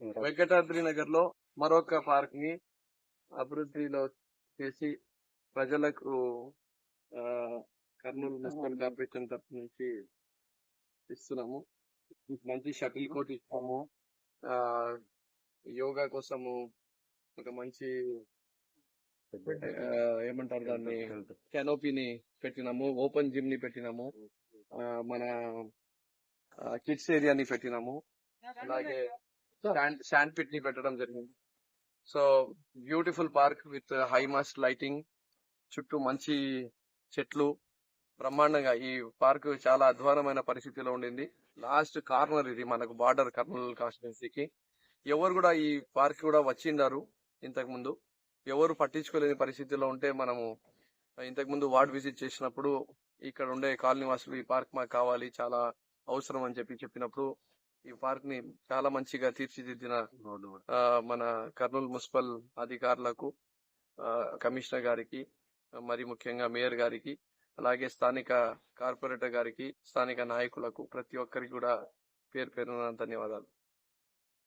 వెంకటాద్రి నగర్లో మరొక పార్క్ని అభివృద్ధిలో చేసి ప్రజలకు ఆ, కర్నూలు మున్సిపల్ కార్పొరేషన్ తరఫు నుంచి ఇస్తున్నాము. మంచి షటిల్ కోర్ట్ ఇస్తాము. ఆ యోగా కోసము ఒక మంచి ఏమంటారు దాన్ని? కెనోపీని పెట్టినాము. ఓపెన్ జిమ్ని పెట్టినాము మన కిడ్స్ ఏరియాని పెట్టినాము. అలాగే శాండ్ శాండ్ పిట్ని పెట్టడం జరిగింది. So beautiful park with high mast lighting చుట్టూ మంచి చెట్లు. బ్రహ్మాండంగా ఈ పార్క్ చాలా అధ్వానమైన పరిస్థితిలో ఉండింది. లాస్ట్ కార్నర్ ఇది మనకు బార్డర్ కర్నూలు కాన్స్టిట్యున్సీకి ఎవరు కూడా ఈ పార్క్ కూడా వచ్చిండారు ఇంతకు ముందు. ఎవరు పట్టించుకోలేని పరిస్థితిలో ఉంటే మనము ఇంతకు ముందు వార్డ్ విజిట్ చేసినప్పుడు ఇక్కడ ఉండే కాలనీ వాసులు ఈ పార్క్ మాకు కావాలి చాలా అవసరం అని చెప్పి చెప్పినప్పుడు ఈ పార్క్ని చాలా మంచిగా తీర్చిదిద్దిన మన కర్నూలు మున్సిపల్ అధికారులకు కమిషనర్ గారికి మరి ముఖ్యంగా మేయర్ గారికి అలాగే స్థానిక కార్పొరేటర్ గారికి స్థానిక నాయకులకు ప్రతి ఒక్కరికి కూడా పేరు పేరున ధన్యవాదాలు.